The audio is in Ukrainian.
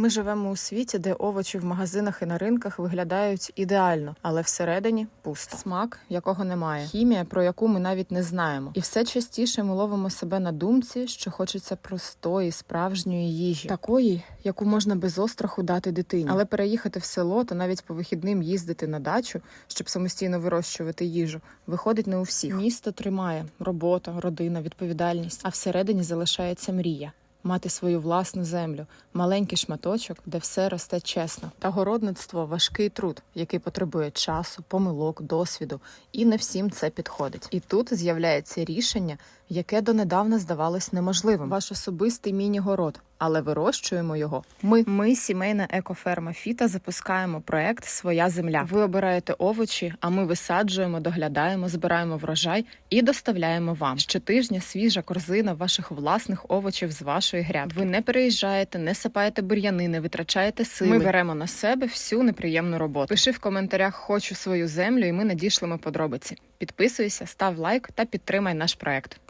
Ми живемо у світі, де овочі в магазинах і на ринках виглядають ідеально, але всередині пусто. Смак, якого немає, хімія, про яку ми навіть не знаємо. І все частіше ми ловимо себе на думці, що хочеться простої, справжньої їжі, такої, яку можна без остраху дати дитині. Але переїхати в село та навіть по вихідним їздити на дачу, щоб самостійно вирощувати їжу, виходить не у всіх. Місто тримає робота, родина, відповідальність, а всередині залишається мрія. Мати свою власну землю, маленький шматочок, де все росте чесно. Та городництво важкий труд, який потребує часу, помилок, досвіду, і не всім це підходить. І тут з'являється рішення, яке донедавна здавалось неможливим. Ваш особистий міні-город, але вирощуємо його. Ми, ми сімейна екоферма Фіта, запускаємо проект Своя земля. Ви обираєте овочі, а ми висаджуємо, доглядаємо, збираємо врожай і доставляємо вам. Щотижня свіжа корзина ваших власних овочів з вашої гряд. Ви не переїжджаєте, не сапаєте бур'яни, не витрачаєте сили. Ми беремо на себе всю неприємну роботу. Пиши в коментарях Хочу свою землю, і ми надішлемо подробиці. Підписуйся, став лайк та підтримай наш проект.